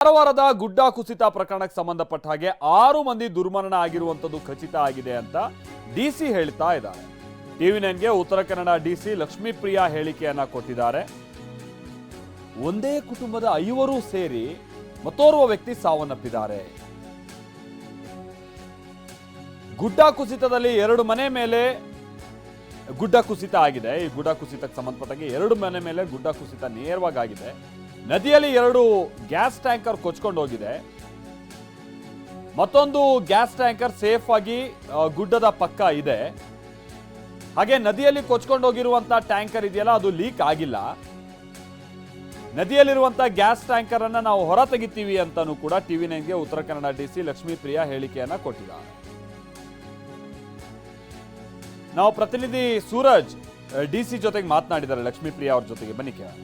ಕಾರವಾರದ ಗುಡ್ಡ ಕುಸಿತ ಪ್ರಕರಣಕ್ಕೆ ಸಂಬಂಧಪಟ್ಟ ಹಾಗೆ ಆರು ಮಂದಿ ದುರ್ಮರಣ ಆಗಿರುವಂಥದ್ದು ಖಚಿತ ಆಗಿದೆ ಅಂತ ಡಿಸಿ ಹೇಳ್ತಾ ಇದ್ದಾರೆ. ಟಿವಿ ನೈನ್ಗೆ ಉತ್ತರ ಕನ್ನಡ ಡಿಸಿ ಲಕ್ಷ್ಮೀಪ್ರಿಯಾ ಹೇಳಿಕೆಯನ್ನ ಕೊಟ್ಟಿದ್ದಾರೆ. ಒಂದೇ ಕುಟುಂಬದ ಐವರು ಸೇರಿ ಮತ್ತೋರ್ವ ವ್ಯಕ್ತಿ ಸಾವನ್ನಪ್ಪಿದ್ದಾರೆ. ಗುಡ್ಡ ಕುಸಿತದಲ್ಲಿ ಎರಡು ಮನೆ ಮೇಲೆ ಗುಡ್ಡ ಕುಸಿತ ಆಗಿದೆ. ಈ ಗುಡ್ಡ ಕುಸಿತಕ್ಕೆ ಸಂಬಂಧಪಟ್ಟಾಗೆ ಎರಡು ಮನೆ ಮೇಲೆ ಗುಡ್ಡ ಕುಸಿತ ನೇರವಾಗಿ ಆಗಿದೆ. ನದಿಯಲ್ಲಿ ಎರಡು ಗ್ಯಾಸ್ ಟ್ಯಾಂಕರ್ ಕೊಚ್ಕೊಂಡು ಹೋಗಿದೆ ಮತ್ತೊಂದು ಗ್ಯಾಸ್ ಟ್ಯಾಂಕರ್ ಸೇಫ್ ಆಗಿ ಗುಡ್ಡದ ಪಕ್ಕ ಇದೆ. ಹಾಗೆ ನದಿಯಲ್ಲಿ ಕೊಚ್ಕೊಂಡು ಹೋಗಿರುವಂತ ಟ್ಯಾಂಕರ್ ಇದೆಯಲ್ಲ, ಅದು ಲೀಕ್ ಆಗಿಲ್ಲ. ನದಿಯಲ್ಲಿರುವಂತಹ ಗ್ಯಾಸ್ ಟ್ಯಾಂಕರ್ ಅನ್ನ ನಾವು ಹೊರ ತೆಗಿತೀವಿ ಅಂತಾನೂ ಕೂಡ ಟಿವಿ ನೈನ್ಗೆ ಉತ್ತರ ಕನ್ನಡ ಡಿಸಿ ಲಕ್ಷ್ಮೀಪ್ರಿಯಾ ಹೇಳಿಕೆಯನ್ನ ಕೊಟ್ಟಿದ್ದಾರೆ. ನಾವು ಪ್ರತಿನಿಧಿ ಸೂರಜ್ ಡಿಸಿ ಜೊತೆಗೆ ಮಾತನಾಡಿದ್ದಾರೆ. ಲಕ್ಷ್ಮೀಪ್ರಿಯಾ ಅವ್ರ ಜೊತೆಗೆ ಬನ್ನಿ ಕೇಳೋಣ.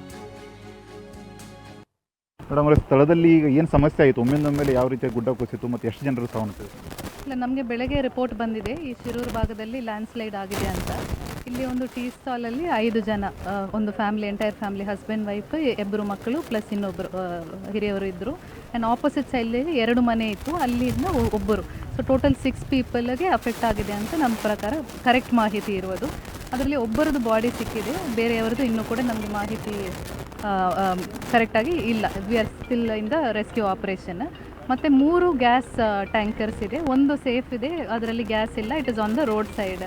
ಮೇಡಮ್ ಅವರ, ಸ್ಥಳದಲ್ಲಿ ಈಗ ಏನು ಸಮಸ್ಯೆ ಆಯಿತು? ಒಮ್ಮಿಂದೊಮ್ಮೆಲೆ ಯಾವ ರೀತಿಯ ಗುಡ್ಡ ಕುಸಿತು ಮತ್ತು ಎಷ್ಟು ಜನರು ಸಾವನ್ನಪ್ಪಿದ್ರು ಇಲ್ಲ, ನಮಗೆ ಬೆಳಗ್ಗೆ ರಿಪೋರ್ಟ್ ಬಂದಿದೆ. ಈ ಶಿರೂರು ಭಾಗದಲ್ಲಿ ಲ್ಯಾಂಡ್ ಸ್ಲೈಡ್ ಆಗಿದೆ ಅಂತ. ಇಲ್ಲಿ ಒಂದು ಟೀ ಸ್ಟಾಲಲ್ಲಿ ಐದು ಜನ ಒಂದು family, entire family, husband, wife ಇಬ್ಬರು ಮಕ್ಕಳು, ಪ್ಲಸ್ ಇನ್ನೊಬ್ಬರು ಹಿರಿಯವರು ಇದ್ದರು ಆ್ಯಂಡ್ ಆಪೋಸಿಟ್ ಸೈಡಲ್ಲಿ ಎರಡು ಮನೆ ಇತ್ತು. ಅಲ್ಲಿಂದ ಒಬ್ಬರು. ಸೊ ಟೋಟಲ್ ಸಿಕ್ಸ್ ಪೀಪಲ್ಗೆ ಅಫೆಕ್ಟ್ ಆಗಿದೆ ಅಂತ ನಮ್ಮ ಪ್ರಕಾರ ಕರೆಕ್ಟ್ ಮಾಹಿತಿ ಇರುವುದು. ಅದರಲ್ಲಿ ಒಬ್ಬರದ್ದು ಬಾಡಿ ಸಿಕ್ಕಿದೆ. ಬೇರೆಯವರದ್ದು ಇನ್ನೂ ಕೂಡ ನಮಗೆ ಮಾಹಿತಿ ಕರೆಕ್ಟಾಗಿ ಇಲ್ಲ. We are still in the rescue operation ಮತ್ತು ಮೂರು ಗ್ಯಾಸ್ ಟ್ಯಾಂಕರ್ಸ್ ಇದೆ. ಒಂದು ಸೇಫ್ ಇದೆ, ಅದರಲ್ಲಿ ಗ್ಯಾಸ್ ಇಲ್ಲ. It is on the road side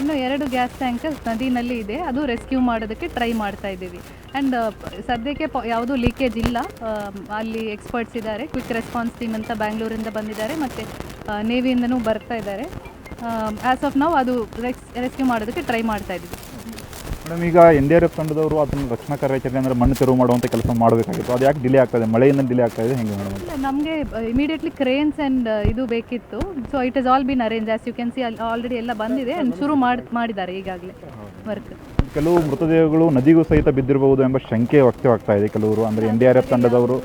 ಇನ್ನು ಎರಡು ಗ್ಯಾಸ್ ಟ್ಯಾಂಕರ್ಸ್ ನದಿನಲ್ಲಿ ಇದೆ. ಅದು ರೆಸ್ಕ್ಯೂ ಮಾಡೋದಕ್ಕೆ ಟ್ರೈ ಮಾಡ್ತಾ ಇದ್ದೀವಿ. ಆ್ಯಂಡ್ ಸದ್ಯಕ್ಕೆ ಯಾವುದೂ ಲೀಕೇಜ್ ಇಲ್ಲ. ಅಲ್ಲಿ ಎಕ್ಸ್ಪರ್ಟ್ಸ್ ಇದ್ದಾರೆ. ಕ್ವಿಕ್ ರೆಸ್ಪಾನ್ಸ್ ಟೀಮ್ ಅಂತ ಬ್ಯಾಂಗ್ಳೂರಿಂದ ಬಂದಿದ್ದಾರೆ. ಮತ್ತು ನೇವಿಯಿಂದನೂ ಬರ್ತಾ ಇದ್ದಾರೆ. ಆ್ಯಸ್ ಆಫ್ ನಾವು ಅದು ರೆಸ್ ರೆಸ್ಕ್ಯೂ ಮಾಡೋದಕ್ಕೆ ಟ್ರೈ ಮಾಡ್ತಾ ಇದ್ದೀವಿ. ಮೇಡಮ್ ಈಗ ಎನ್ ಡಿ ಆರ್ ಎಫ್ ತಂಡದವರು ಅದನ್ನು ರಕ್ಷಣಾ ಕಾರ್ಯಾಚರಣೆ ಅಂದರೆ ಮಣ್ಣು ತೆರವು ಮಾಡುವಂಥ ಕೆಲಸ ಮಾಡಬೇಕಾಗಿತ್ತು. ಅದು ಯಾಕೆ ಡಿಲೇ ಆಗ್ತದೆ ಮಳೆಯಿಂದ ಡಿಲೇ ಆಗ್ತಾ ಇದೆ? ಹೆಂಗೆ ಮೇಡಮ್ ನಮಗೆ ಇಮಿಡಿಯೇಟ್ಲಿ ಕ್ರೇನ್ಸ್ ಆ್ಯಂಡ್ ಇದು ಬೇಕಿತ್ತು. So it is all been arrange as you can see already ಎಲ್ಲ ಬಂದಿದೆ ಶುರು ಮಾಡಿ ಮಾಡಿದ್ದಾರೆ ಈಗಾಗಲೇ ವರ್ಕ್ ಕೆಲವು ಮೃತದೇಹಗಳು ನದಿಗೂ ಸಹಿತ ಬಿದ್ದಿರಬಹುದು ಎಂಬ ಶಂಕೆ ವ್ಯಕ್ತವಾಗ್ತಾ ಇದೆ ಕೆಲವರು. ಅಂದರೆ ಎನ್ ಡಿ ಆರ್ ಎಫ್ ತಂಡದವರು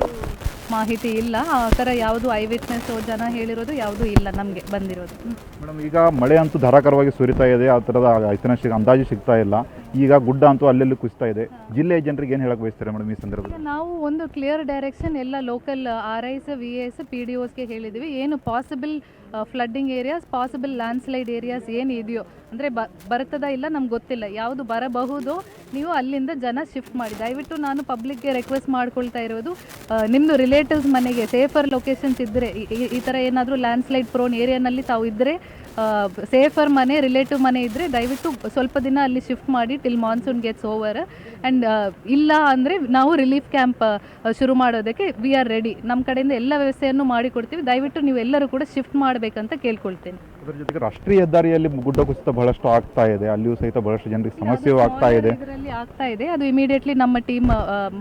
ಮಾಹಿತಿ ಇಲ್ಲ. ಆ ಥರ ಯಾವುದು ಐ ವಿಟ್ನೆಸ್ ಜನ ಹೇಳಿರೋದು ಯಾವುದೂ ಇಲ್ಲ ನಮಗೆ ಬಂದಿರೋದು. ಮೇಡಮ್ ಈಗ ಮಳೆ ಅಂತೂ ಧಾರಾಕಾರವಾಗಿ ಸುರಿತಾ ಇದೆ. ಆ ಥರದ ಐತಿಹಾಸಿಕ ಅಂದಾಜು ಸಿಗ್ತಾ ಇಲ್ಲ. ಈಗ ಗುಡ್ಡ ಅಂತೂ ಅಲ್ಲೆಲ್ಲ ಕುಸಿತಾ ಇದೆ. ಜಿಲ್ಲೆಯ ಜನರಿಗೆ ಏನು ಹೇಳಕ್ಕೆ ಬಯಸ್ತಾರೆ ಮೇಡಮ್ ಈ ಸಂದರ್ಭದಲ್ಲಿ? ನಾವು ಒಂದು ಕ್ಲಿಯರ್ ಡೈರೆಕ್ಷನ್ ಎಲ್ಲ local R Is V S P D ಓಸ್ಗೆ ಹೇಳಿದ್ದೀವಿ ಏನು possible flooding areas possible landslide areas ಏನು ಇದೆಯೋ ಅಂದರೆ ಬ ಬರ್ತದಾ ಇಲ್ಲ ನಮ್ಗೆ ಗೊತ್ತಿಲ್ಲ. ಯಾವುದು ಬರಬಹುದು ನೀವು ಅಲ್ಲಿಂದ ಜನ ಶಿಫ್ಟ್ ಮಾಡಿ. ದಯವಿಟ್ಟು ನಾನು ಪಬ್ಲಿಕ್ಗೆ ರಿಕ್ವೆಸ್ಟ್ ಮಾಡ್ಕೊಳ್ತಾ ಇರೋದು ಆ, ನಿಮ್ಮದು ರಿಲೇಟಿವ್ಸ್ ಮನೆಗೆ ಸೇಫರ್ ಲೊಕೇಶನ್ಸ್ ಇದ್ದರೆ ಈ ಥರ ಏನಾದರೂ ಲ್ಯಾಂಡ್ ಸ್ಲೈಡ್ ಪ್ರೋನ್ ಏರಿಯಾನಲ್ಲಿ ತಾವು ಇದ್ದರೆ ಸೇಫರ್ ಮನೆ ರಿಲೇಟಿವ್ ಮನೆ ಇದ್ದರೆ ದಯವಿಟ್ಟು ಸ್ವಲ್ಪ ದಿನ ಅಲ್ಲಿ ಶಿಫ್ಟ್ ಮಾಡಿ till monsoon gets over and ಇಲ್ಲ ಅಂದರೆ ನಾವು ರಿಲೀಫ್ ಕ್ಯಾಂಪ್ ಶುರು ಮಾಡೋದಕ್ಕೆ ವಿ ಆರ್ ರೆಡಿ ನಮ್ಮ ಕಡೆಯಿಂದ ಎಲ್ಲ ವ್ಯವಸ್ಥೆಯನ್ನು ಮಾಡಿಕೊಡ್ತೀವಿ. ದಯವಿಟ್ಟು ನೀವು ಎಲ್ಲರೂ ಕೂಡ ಶಿಫ್ಟ್ ಮಾಡಬೇಕಂತ ಕೇಳ್ಕೊಳ್ತೇನೆ. ಅದರ ಜೊತೆಗೆ ರಾಷ್ಟ್ರೀಯ ಹೆದ್ದಾರಿಯಲ್ಲಿ ಗುಡ್ಡ ಕುಸಿತ ಬಹಳಷ್ಟು ಆಗ್ತಾ ಇದೆ. ಅಲ್ಲಿಯೂ ಸಹಿತ ಬಹಳಷ್ಟು ಜನರಿಗೆ ಸಮಸ್ಯೆ ಆಗ್ತಾ ಇದೆ. ಇದರಲ್ಲಿ ಆಗ್ತಾ ಇದೆ. ಅದು ಇಮಿಡಿಯೇಟ್ಲಿ ನಮ್ಮ ಟೀಮ್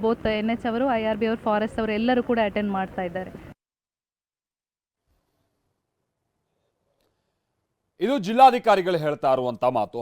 ಬೋತ್ ಎನ್ ಎಚ್ ಅವರು ಐ ಆರ್ ಬಿ ಅವರು ಫಾರೆಸ್ಟ್ ಅವರು ಎಲ್ಲರೂ ಕೂಡ ಅಟೆಂಡ್ ಮಾಡ್ತಾ ಇದ್ದಾರೆ. ಇದು ಜಿಲ್ಲಾಧಿಕಾರಿಗಳು ಹೇಳ್ತಾ ಇರುವಂತ ಮಾತು.